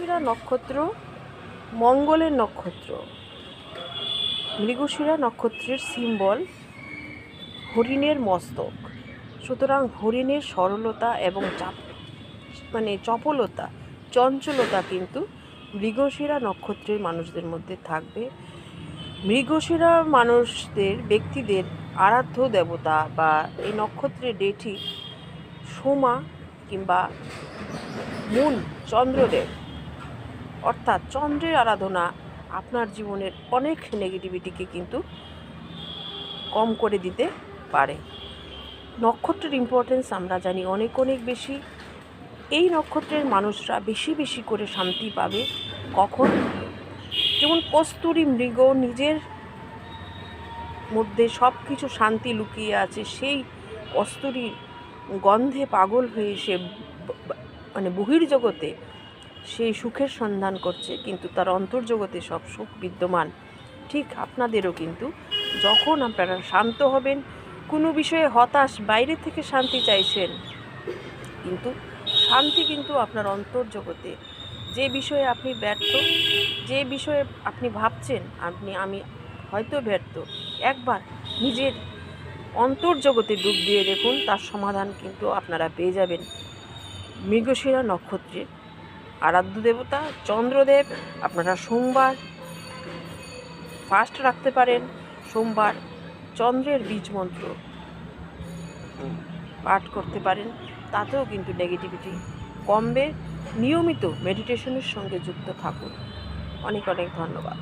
মৃগশিরা নক্ষত্র, মঙ্গলের নক্ষত্র। মৃগশিরা নক্ষত্রের সিম্বল হরিণের মস্তক। সুতরাং হরিণের সরলতা এবং চাপ মানে চপলতা, চঞ্চলতা কিন্তু মৃগশিরা নক্ষত্রের মানুষদের মধ্যে থাকবে। মৃগশিরা মানুষদের, ব্যক্তিদের আরাধ্য দেবতা বা এই নক্ষত্রের ডেটি সোমা কিংবা মুন চন্দ্রদেব অর্থাৎ চন্দ্রের আরাধনা আপনার জীবনের অনেক নেগেটিভিটিকে কিন্তু কম করে দিতে পারে। নক্ষত্রের ইম্পর্টেন্স আমরা জানি অনেক অনেক বেশি। এই নক্ষত্রের মানুষরা বেশি বেশি করে শান্তি পাবে কখন? যেমন কস্তুরী মৃগ নিজের মধ্যে সব কিছু শান্তি লুকিয়ে আছে, সেই কস্তুরীর গন্ধে পাগল হয়ে সে মানে বহির্জগতে সেই সুখের সন্ধান করছে, কিন্তু তার অন্তর্জগতে সব সুখ বিদ্যমান। ঠিক আপনাদেরও কিন্তু, যখন আপনারা শান্ত হবেন, কোনো বিষয়ে হতাশ, বাইরে থেকে শান্তি চাইছেন, কিন্তু শান্তি কিন্তু আপনার অন্তর্জগতে। যে বিষয়ে আপনি ব্যর্থ, যে বিষয়ে আপনি ভাবছেন, আপনি, আমি হয়তো ব্যর্থ, একবার নিজের অন্তর্জগতে ডুব দিয়ে দেখুন, তার সমাধান কিন্তু আপনারা পেয়ে যাবেন। মৃগশিরা নক্ষত্রের আরাধ্য দেবতা, চন্দ্রদেব, আপনারা সোমবার ফার্স্ট রাখতে পারেন। সোমবার চন্দ্রের বীজ মন্ত্র পাঠ করতে পারেন। তাতেও কিন্তু নেগেটিভিটি কমবে। নিয়মিত মেডিটেশনের সঙ্গে যুক্ত থাকুন। অনেক অনেক ধন্যবাদ।